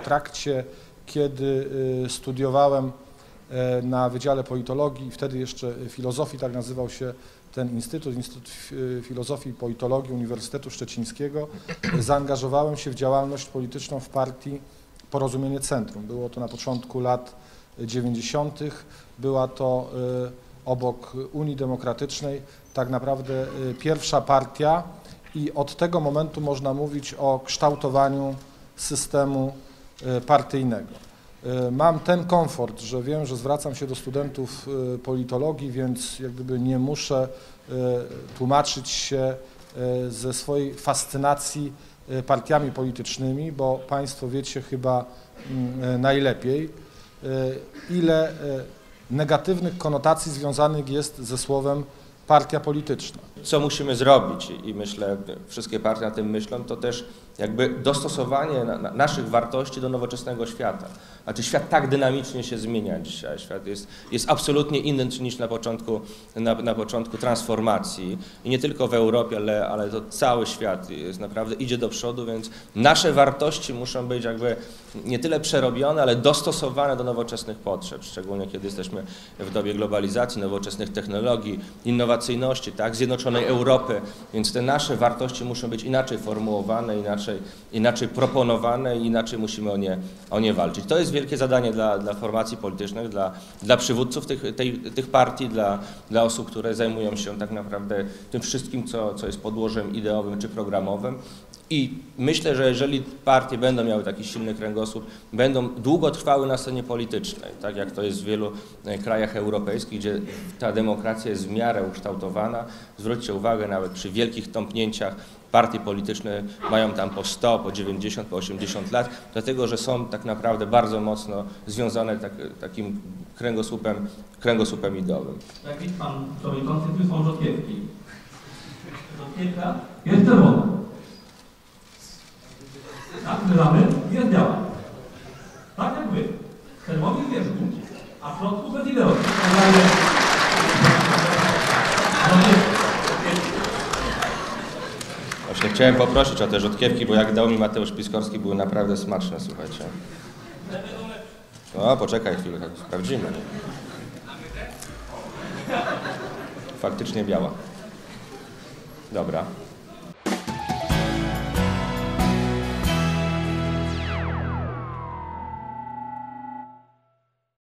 W trakcie, kiedy y, studiowałem e, na Wydziale Politologii, wtedy jeszcze filozofii, tak nazywał się ten instytut, Instytut y, Filozofii i Politologii Uniwersytetu Szczecińskiego, zaangażowałem się w działalność polityczną w partii Porozumienie Centrum. Było to na początku lat 90. Była to y, obok Unii Demokratycznej tak naprawdę y, pierwsza partia i od tego momentu można mówić o kształtowaniu systemu y, partyjnego. Y, Mam ten komfort, że wiem, że zwracam się do studentów politologii, więc jak gdyby nie muszę tłumaczyć się ze swojej fascynacji partiami politycznymi, bo Państwo wiecie chyba mm, najlepiej, ile negatywnych konotacji związanych jest ze słowem partia polityczna. co musimy zrobić i- myślę, wszystkie partie na tym myślą, to też jakby dostosowanie na, na naszych wartości do nowoczesnego świata. Znaczy świat tak dynamicznie się zmienia dzisiaj, świat jest, jest absolutnie inny niż na początku, na, na początku transformacji i nie tylko w Europie, ale, ale to cały świat jest naprawdę idzie do przodu, więc nasze wartości muszą być jakby nie tyle przerobione, ale dostosowane do nowoczesnych potrzeb, szczególnie kiedy jesteśmy w dobie globalizacji, nowoczesnych technologii, innowacyjności, tak, zjednoczonej Europy, więc te nasze wartości muszą być inaczej formułowane, inaczej, inaczej proponowane i inaczej musimy o nie, o nie walczyć. To jest wielkie zadanie dla, dla formacji politycznych, dla, dla przywódców tych, tej, tych partii, dla, dla osób, które zajmują się tak naprawdę tym wszystkim, co, co jest podłożem ideowym czy programowym. I myślę, że jeżeli partie będą miały taki silny kręgosłup, będą długo trwały na scenie politycznej, tak jak to jest w wielu e, krajach europejskich, gdzie ta demokracja jest w miarę ukształtowana. Zwróćcie uwagę, nawet przy wielkich tąpnięciach partie polityczne mają tam po 100, po 90, po 80 lat, dlatego że są tak naprawdę bardzo mocno związane tak, takim kręgosłupem, kręgosłupem ideowym. Jak widzi pan przewodniczący, tu są rzodkiewki. Rzodkiewka jest czerwona. Tak, wybieramy, jest biała. Tak jak wy. Czerwony w wierzchu, a w środku bez ideologii. Właśnie chciałem poprosić o te rzodkiewki, bo jak dał mi Mateusz Piskorski, były naprawdę smaczne, słuchajcie. O, poczekaj chwilę, sprawdzimy. Faktycznie biała. Dobra.